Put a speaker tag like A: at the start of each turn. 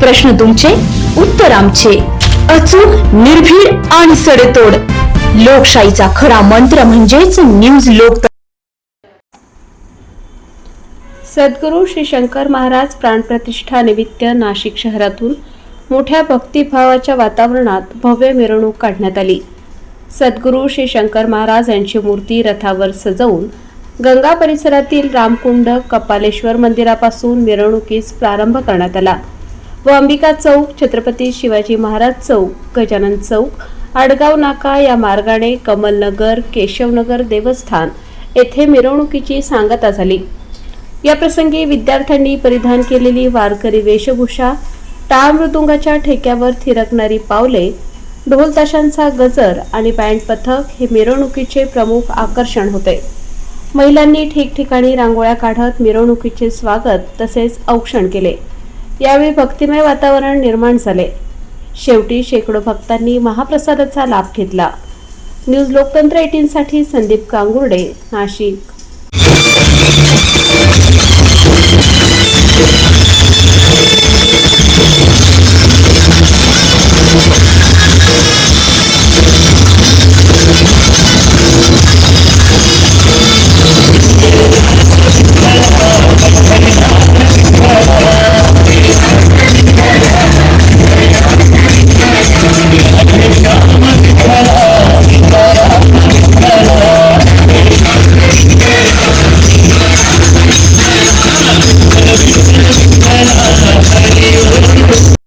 A: प्रश्न तुमचे उत्तर आमचे. अचूक निर्भीड आणि सडेतोड. लोकशाहीचा खरा मंत्र म्हणजेच न्यूज लोक
B: सद्गुरू श्री शंकर महाराज प्राणप्रतिष्ठा निमित्त नाशिक शहरातून मोठ्या भक्तिभावाच्या वातावरणात भव्य मिरवणूक काढण्यात आली. सद्गुरू श्री शंकर महाराज यांची मूर्ती रथावर सजवून गंगा परिसरातील रामकुंड कपालेश्वर मंदिरापासून मिरवणुकीस प्रारंभ करण्यात आला. व अंबिका चौक छत्रपती शिवाजी महाराज चौक गजानन चौक आडगाव नाका या मार्गाने कमलनगर केशवनगर देवस्थान येथे मिरवणुकीची सांगता झाली. या प्रसंगी विद्यार्थ्यांनी परिधान केलेली वारकरी वेशभूषा टाळ मृदुंगाच्या ठेक्यावर थिरकणारी पावले ढोल ताशांचा गजर आणि बँड पथक हे मिरवणुकीचे प्रमुख आकर्षण होते. महिलांनी ठिकठिकाणी रांगोळ्या काढत मिरवणुकीचे स्वागत तसेच औक्षण केले. यावेळी भक्तिमय वातावरण निर्माण झाले. शेवटी शेकडो भक्तांनी महाप्रसादाचा लाभ घेतला. न्यूज लोकतंत्र एटीनसाठी संदीप कांगुर्डे नाशिक. Thank you.